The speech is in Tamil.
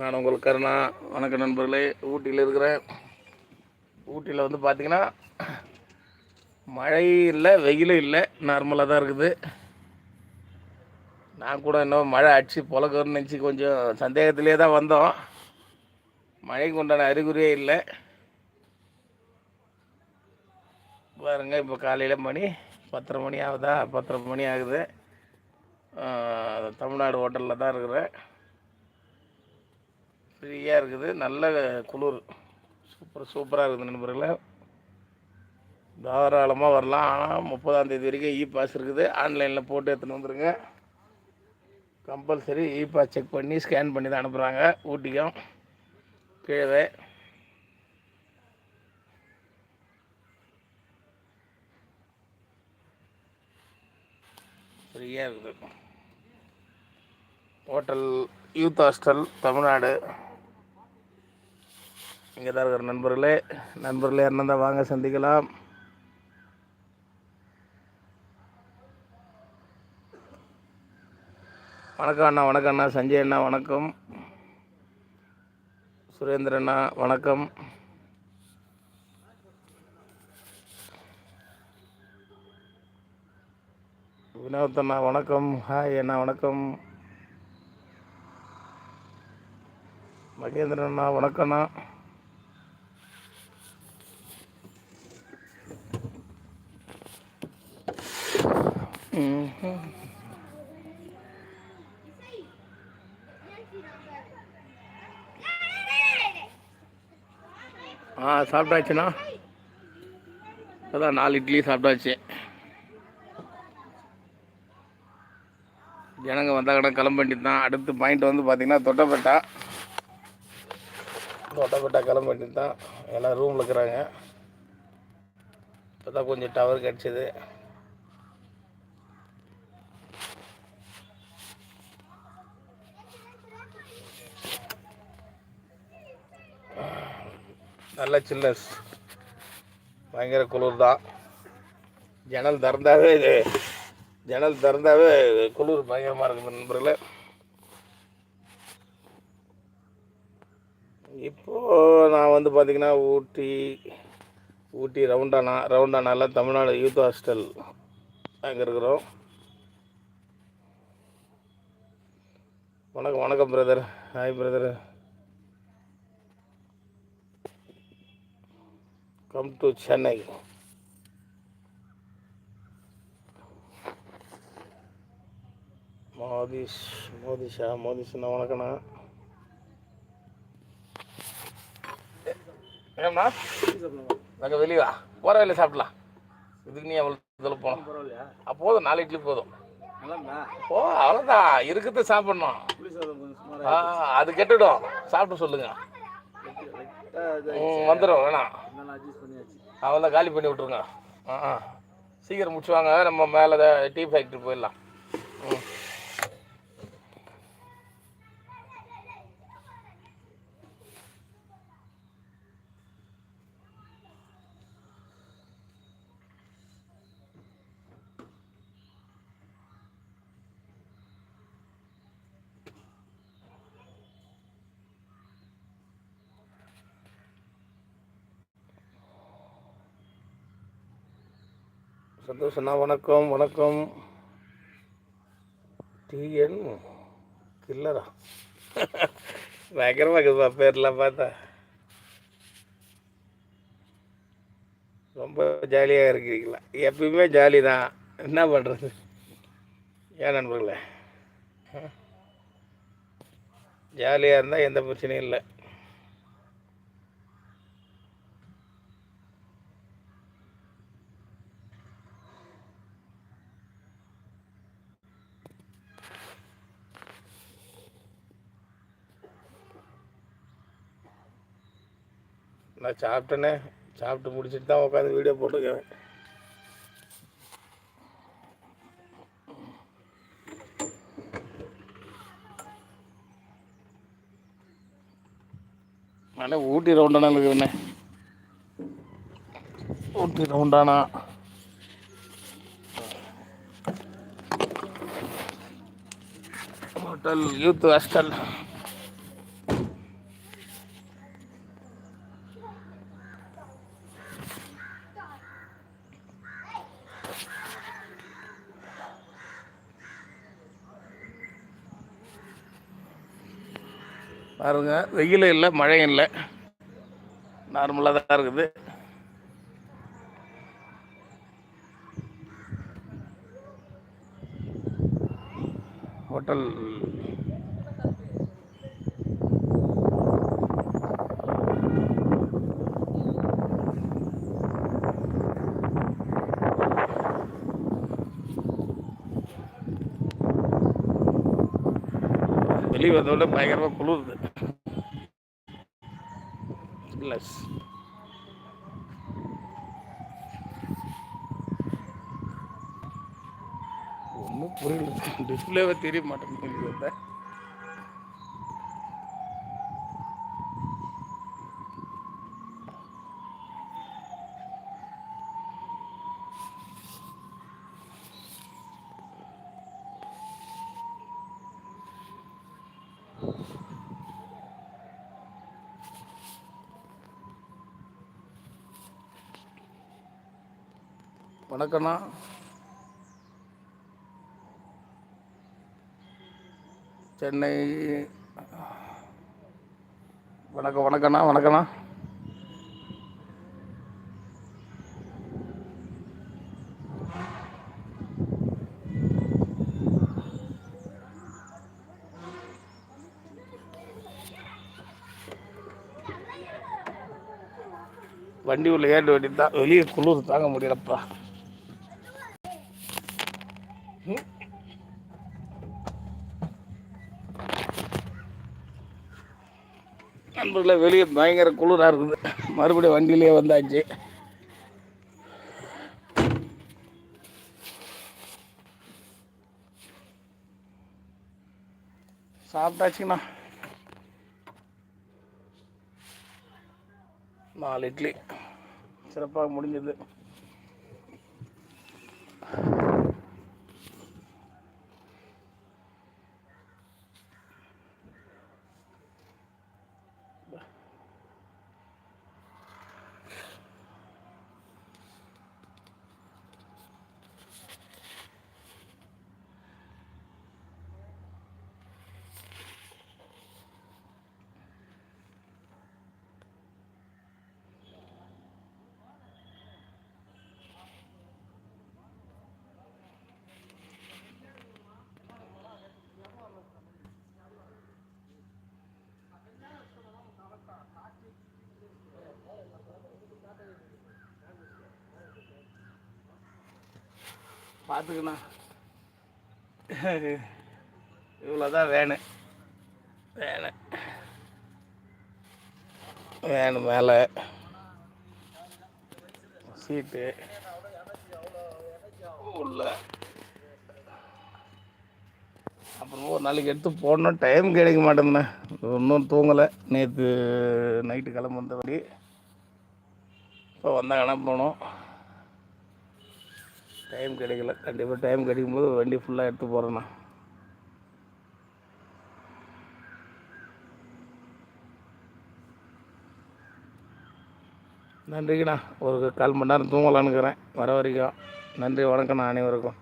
நான் உங்கள் கருணா. வணக்க நண்பர்களே. ஊட்டியில் இருக்கிறேன் ஊட்டியில் வந்து பார்த்தீங்கன்னா மழை இல்லை வெயிலும் இல்லை. நார்மலாக தான் இருக்குது. நான் கூட இன்னும் மழை அடிச்சு பொழக்கணும்னு நினச்சி கொஞ்சம் சந்தேகத்திலே தான் வந்தோம். மழைக்கு உண்டான அறிகுறியே இல்லை. பாருங்க இப்போ காலையில் மணி பத்தரை மணி ஆகுதா? பத்தரை மணி ஆகுது. தமிழ்நாடு ஹோட்டலில் தான் இருக்கிறேன். ஃப்ரீயாக இருக்குது. நல்ல குளிர். சூப்பர் சூப்பராக இருக்குது நண்பர்களே. தாராளமாக வரலாம். ஆனால் முப்பதாம் தேதி வரைக்கும் இ பாஸ் இருக்குது. ஆன்லைனில் போட்டு எடுத்துன்னு வந்துடுங்க கம்பல்சரி இ பாஸ் செக் பண்ணி ஸ்கேன் பண்ணி தான் அனுப்புகிறாங்க ஊட்டிக்கும் கீழே ஃப்ரீயாக இருக்குது. Hotel youth hostel Tamil Nadu. இங்கே தான் இருக்கிற நண்பர்களே. நண்பர்களே யாருன்னா இருந்தால் வாங்க சந்திக்கலாம். வணக்கம் அண்ணா வணக்கம் அண்ணா. சஞ்சய் அண்ணா வணக்கம். சுரேந்திர அண்ணா வணக்கம். வினோத் அண்ணா வணக்கம். ஹாய் அண்ணா வணக்கம். மகேந்திரன் அண்ணா வணக்கம்ண்ணா ஆ சாப்பிட்டாச்சுண்ணா. அதான் நாலு இட்லி சாப்பிட்டாச்சு. ஜனங்க வந்தால் கூட கிளம்ப வேண்டியது தான் அடுத்து பாயிண்ட் வந்து பார்த்தீங்கன்னா தொட்டப்பேட்டா. தொட்டப்பேட்டா கிளம்ப வேண்டியது தான் எல்லாம் ரூமில் இருக்கிறாங்க. இப்போ தான் கொஞ்சம் டவர் கிடச்சிது. நல்ல சில்னஸ் பயங்கர குளிர் தான் ஜன்னல் திறந்தாவே இது. ஜன்னல் திறந்தாவே குளிர் பயங்கரமாக இருக்குது நண்பர்களே. இப்போது நான் வந்து பார்த்திங்கன்னா ஊட்டி ஊட்டி ரவுண்டானா ரவுண்டானால தமிழ்நாடு யூத் ஹாஸ்டல் அங்கே இருக்கிறோம். வணக்கம் வணக்கம் brother hi brother come to Chennai Motish Motisha மோதிஷ்ண்ணா வணக்கண்ணா. ஏம்ண்ணா நாங்கள் வெளியே வா. போகிற வேலையை சாப்பிடலாம். இதுக்கு நீ எவ்வளோ இதில் போகணும் பரவாயில்லையா? போதும். நாலு இட்லி போதும். ஓ அவ்வளோதான் இருக்கிறத சாப்பிட்ணும். அது கெட்டுடும். சாப்பிட்டு சொல்லுங்க. லைட்டாக ம், வந்துடும் வேணாம் அவன் காலி பண்ணி விட்ருங்க ஆ ஆ. சீக்கிரம் முடிச்சுவாங்க நம்ம மேலே டீ ஃபேக்ட்ரி போயிடலாம். ம். சந்தோஷண்ணா வணக்கம் வணக்கம். டிஎன் கில்லரா பயங்கரமாக இருக்குதுப்பா பேர்லாம் பார்த்தா. ரொம்ப ஜாலியாக இருக்கிறீங்களா? எப்பயுமே ஜாலி தான். என்ன பண்ணுறது ஏன் நண்பர்களே? ஜாலியாக இருந்தால் எந்த பிரச்சனையும் இல்லை. நான் சாப்பிட்டேனே. சாப்பிட்டு முடிச்சிட்டு தான் உட்காந்து வீடியோ போட்டுக்கிறேன் அண்ணே ஊட்டி ரவுண்டானா இருக்குதுண்ணே ஊட்டி ரவுண்டானா? ஹோட்டல் யூத் ஹாஸ்டல் பாருங்க வெயிலும் இல்லை மழையும் இல்லை. நார்மலாக தான் இருக்குது. ஹோட்டல் வெளியே வந்தோட பயங்கரமாக குளிருது. பிளஸ் ஒன்றும் புரியல. டிஸ்பிளேவே தெரிய மாட்டேங்குது. you. வணக்கண்ணா. சென்னை வணக்கம் வணக்கண்ணா வணக்கண்ணா. வண்டி உள்ள ஏறி வேண்டியது தான் வெளியே குளிர் தாங்க முடியலப்பா. நண்பர்களே வெளியே பயங்கர குளிராக இருக்குது. மறுபடியும் வண்டியிலே வந்தாச்சு. சாப்பிட்டாச்சுங்கண்ணா. நாலு இட்லி. சிறப்பாக முடிஞ்சது. பார்த்துக்கண்ணா இவ்வளோதான் வேணும். வேணும். வேணும் மேலே. சீட்டு. உள்ள. அப்புறம் ஒரு நாளைக்கு எடுத்து போடணும். டைம் கிடைக்க மாட்டேங்கண்ணே இன்னும் தூங்கலை. நேற்று நைட்டு கிளம்பு வந்தபடி இப்போ வந்தாங்கன்னா போனோம் டைம் கிடைக்கல. கண்டிப்பாக டைம் கிடைக்கும் போது வண்டி ஃபுல்லாக எடுத்து போகிறேண்ணா நன்றிங்கண்ணா ஒரு கால் மணி நேரம் தூங்கலான்னுக்கிறேன் வர வரைக்கும். நன்றி வணக்கம்ண்ணா. அனைவருக்கும்.